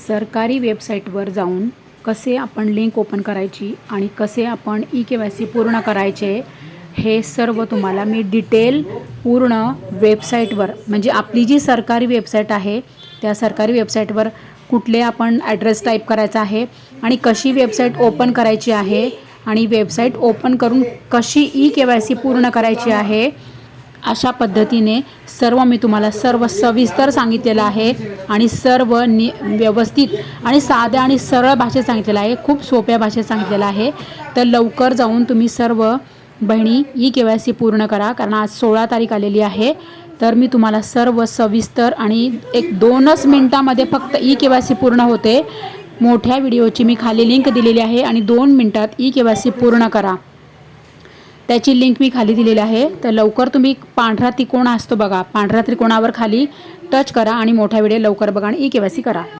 सरकारी वेबसाईटवर जाऊन कसे आपण लिंक ओपन करायची आणि कसे आपण ई के वाय सी पूर्ण करायचे हे सर्व तुम्हाला मी डिटेल पूर्ण वेबसाईटवर म्हणजे आपली जी सरकारी वेबसाईट आहे त्या सरकारी वेबसाईटवर कुठले आपण ॲड्रेस टाईप करायचा आहे आणि कशी वेबसाईट ओपन करायची आहे आणि वेबसाईट ओपन करून कशी ई के वाय सी पूर्ण करायची आहे अशा पद्धतीने सर्व मी तुम्हाला सर्व सविस्तर सांगितलेलं आहे आणि सर्व नि व्यवस्थित आणि साध्या आणि सरळ भाषेत सांगितलेलं आहे खूप सोप्या भाषेत सांगितलेलं आहे. तर लवकर जाऊन तुम्ही सर्व बहिणी ई के वाय सी पूर्ण करा कारण आज सोळा तारीख आलेली आहे. तर मी तुम्हाला सर्व सविस्तर आणि एक दोनच मिनटामध्ये फक्त ई के वाय सी पूर्ण होते. मोठ्या व्हिडिओची मी खाली लिंक दिलेली आहे आणि दोन मिनटात ई के वाय सी पूर्ण करा. त्याची लिंक मी खाली दिलेली आहे. तर लवकर तुम्ही पांढरा त्रिकोण असतो बघा. पांढऱ्या त्रिकोणावर खाली टच करा आणि मोठ्या व्हिडिओ लवकर बघा आणि ई के करा.